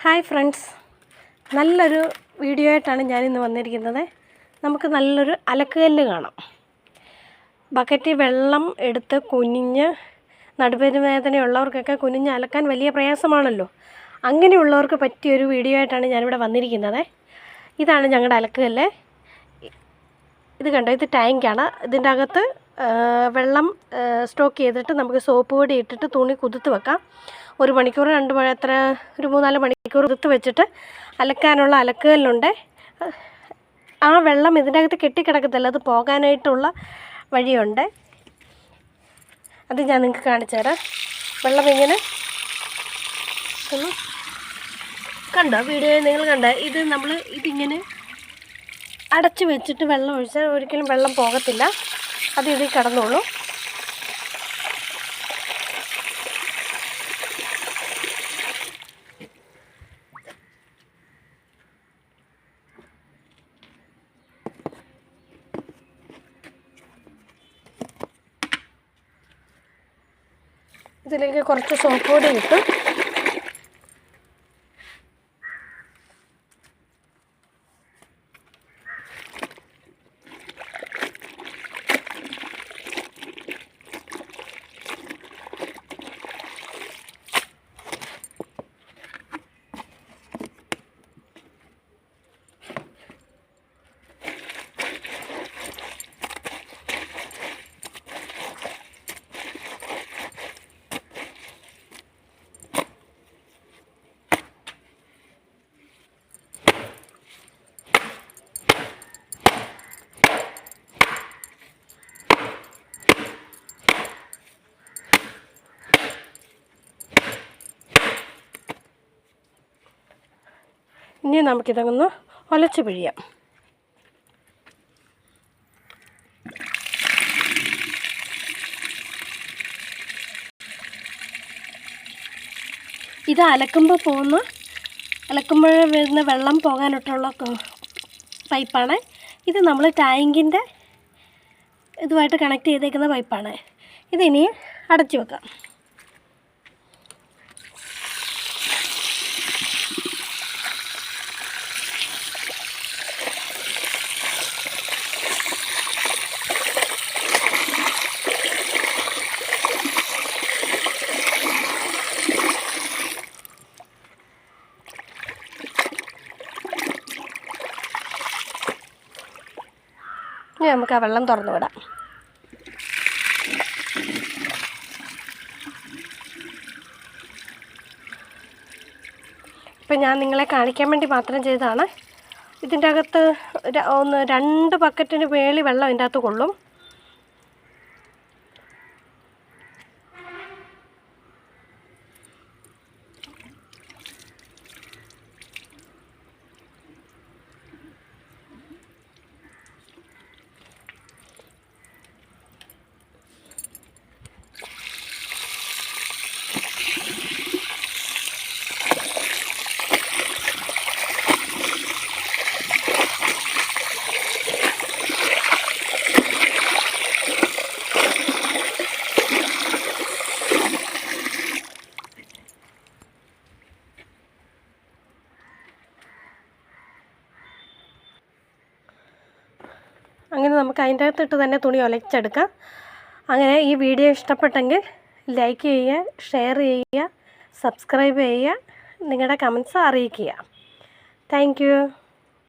Hi friends. നല്ലൊരു video ആയിട്ടാണ് ഞാനിന്ന് വന്നിരിക്കുന്നത്. നമുക്ക് നല്ലൊരു അലക്കുകല്ല് കാണാം. ബക്കറ്റിൽ വെള്ളം എടുത്ത് കുനിഞ്ഞ് നടുപരിവേദനയുള്ളവർക്കൊക്കെ കുനിഞ്ഞ് അലക്കാൻ വലിയ പ്രയാസമാണല്ലോ. അങ്ങനെയുള്ളവർക്ക് പറ്റിയൊരു വീഡിയോ ആയിട്ടാണ് ഞാനിവിടെ വന്നിരിക്കുന്നത്. ഇതാണ് ഞങ്ങളുടെ അലക്കുകല്ല്. ഇത് കണ്ടോ? ഇത് ടാങ്കാണ്. ഇതിന്റെ അകത്ത് വെള്ളം സ്റ്റോക്ക് ചെയ്തിട്ട് നമുക്ക് സോപ്പ് പൊടി ഇട്ടിട്ട് തുണി കുതിർത്ത് വെക്കാം. ഒരു മണിക്കൂർ രണ്ട് മണി എത്ര? ഒരു മൂന്നാൽ മണിക്കൂർ കുതിർത്ത് വെച്ചിട്ട് അലക്കാനുള്ള അലക്കുകല്ലുണ്ട് ആ വെള്ളം ഇതിനകത്ത് കെട്ടിക്കിടക്കത്തില്ല. അത് പോകാനായിട്ടുള്ള വഴിയുണ്ട്. അത് ഞാൻ നിങ്ങൾക്ക് കാണിച്ചു തരാം. വെള്ളം ഇങ്ങനെ കണ്ടോ? വീഡിയോ നിങ്ങൾ കണ്ടോ? ഇത് നമ്മൾ ഇതിങ്ങനെ അടച്ചു വെച്ചിട്ട് വെള്ളം ഒഴിച്ചാൽ ഒരിക്കലും വെള്ളം പോകത്തില്ല. അത് ഇതിൽ കിടന്നോളൂ. ഇതിലേക്ക് കുറച്ച് സോപ്പ് പൊടി ഇട്ടു. ഇനി നമുക്കിതങ്ങൊന്ന് ഒലച്ച് പിഴിയാം. ഇത് അലക്കുമ്പോൾ പോകുന്ന അലക്കുമ്പോൾ വരുന്ന വെള്ളം പോകാനൊട്ടുള്ള പൈപ്പാണ്. ഇത് നമ്മൾ ടാങ്കിന്റെ ഇതുമായിട്ട് കണക്ട് ചെയ്തേക്കുന്ന പൈപ്പാണ്. ഇതിനി അടച്ചു വെക്കാം. ഇനി നമുക്ക് ആ വെള്ളം തുറന്നു വിടാം. ഇപ്പം ഞാൻ നിങ്ങളെ കാണിക്കാൻ വേണ്ടി മാത്രം ചെയ്തതാണ്. ഇതിന്റെ അകത്ത് ഒന്ന് രണ്ട് ബക്കറ്റിന് വേളി വെള്ളം ഇതിന്റെ അകത്ത് കൊള്ളും. അങ്ങനെ നമുക്ക് അതിന്റെ അകത്തിട്ട് തന്നെ തുണി ഒലച്ചെടുക്കാം. അങ്ങനെ ഈ വീഡിയോ ഇഷ്ടപ്പെട്ടെങ്കിൽ ലൈക്ക് ചെയ്യുക ഷെയർ ചെയ്യുക സബ്സ്ക്രൈബ് ചെയ്യുക നിങ്ങളുടെ കമൻസ് അറിയിക്കുക. താങ്ക്